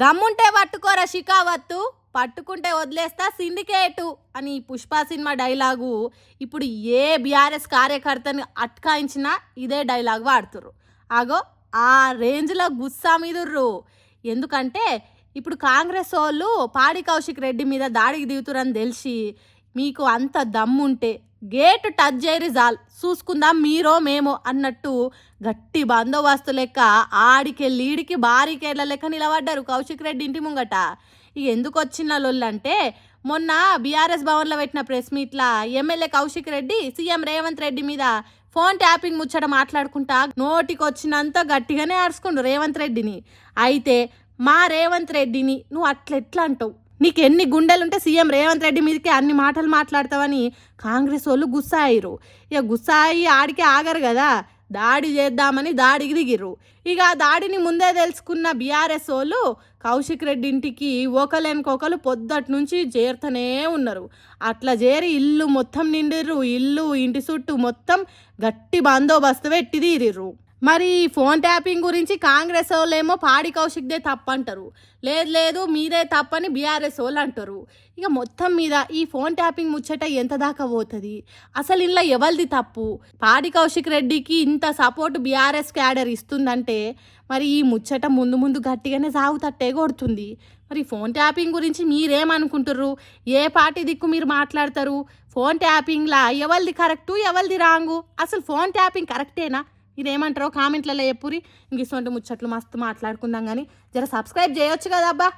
దమ్ముంటే పట్టుకోరా షికావత్తు పట్టుకుంటే వదిలేస్తా సిండికేటు అని పుష్ప సినిమా డైలాగు. ఇప్పుడు ఏ బీఆర్ఎస్ కార్యకర్తని అట్కాయించినా ఇదే డైలాగ్ వాడుతుర్రు. ఆగో ఆ రేంజ్లో గుస్సా మీదుర్రు. ఎందుకంటే ఇప్పుడు కాంగ్రెస్ వాళ్ళు పాడి కౌశిక్ రెడ్డి మీద దాడికి దిగుతురని తెలిసి మీకు అంత దమ్ముంటే గేట్ టచ్ చేయరి జాల్ చూసుకుందాం మీరో మేమో అన్నట్టు గట్టి బందోబస్తు లెక్క ఆడికి లీడికి బారీకేళ్ళ లెక్క నిలబడ్డారు కౌశిక్ రెడ్డి ఇంటి ముంగట. ఇక ఎందుకు వచ్చిన లొల్లంటే మొన్న బీఆర్ఎస్ భవన్లో పెట్టిన ప్రెస్ మీట్లా ఎమ్మెల్యే కౌశిక్ రెడ్డి సీఎం రేవంత్ రెడ్డి మీద ఫోన్ ట్యాపింగ్ ముచ్చట మాట్లాడుకుంటా నోటికి వచ్చినంత గట్టిగానే అరుచుకుండు రేవంత్ రెడ్డిని. అయితే మా రేవంత్ రెడ్డిని నువ్వు అట్లెట్లా అంటావు? నీకు ఎన్ని గుండెలుంటే సీఎం రేవంత్ రెడ్డి మీదకి అన్ని మాటలు మాట్లాడతావని కాంగ్రెస్ వాళ్ళు గుస్సా అయ్యారు ఇక గుస్సా అయ్యి ఆడికే ఆగరు కదా. దాడి చేద్దామని దాడికి దిగిర్రు. ఇక ఆ దాడిని ముందే తెలుసుకున్న బీఆర్ఎస్ వాళ్ళు కౌశిక్ రెడ్డి ఇంటికి ఒకలేనికొకలు పొద్దటి నుంచి చేరుతూనే ఉన్నారు. అట్లా చేరి ఇల్లు మొత్తం నిండిర్రు. ఇల్లు ఇంటి చుట్టూ మొత్తం గట్టి బందోబస్తు పెట్టి తీరిర్రు. మరి ఈ ఫోన్ ట్యాపింగ్ గురించి కాంగ్రెస్ వాళ్ళేమో పాడి కౌశిక్దే తప్పంటారు. లేదు లేదు మీదే తప్పని బీఆర్ఎస్ వాళ్ళు అంటారు. ఇక మొత్తం మీద ఈ ఫోన్ ట్యాపింగ్ ముచ్చట ఎంత దాకా పోతుంది? అసలు ఇంట్లో ఎవరిది తప్పు? పాడి కౌశిక్ రెడ్డికి ఇంత సపోర్ట్ బీఆర్ఎస్ క్యాడర్ ఇస్తుందంటే మరి ఈ ముచ్చట ముందు ముందు గట్టిగానే సాగుతట్టే కొడుతుంది. మరి ఫోన్ ట్యాపింగ్ గురించి మీరేమనుకుంటారు ఏ పార్టీ దిక్కు మీరు మాట్లాడతారు? ఫోన్ ట్యాపింగ్లా ఎవరిది కరెక్టు ఎవరిది రాంగు? అసలు ఫోన్ ట్యాపింగ్ కరెక్టేనా? ఇదేమంటారో కామెంట్లలో చెప్పురి ఇంక ఇటువంటి ముచ్చట్లు మస్తు మాట్లాడుకుందాం కానీ జర సబ్స్క్రైబ్ చేయొచ్చు కదా అబ్బా.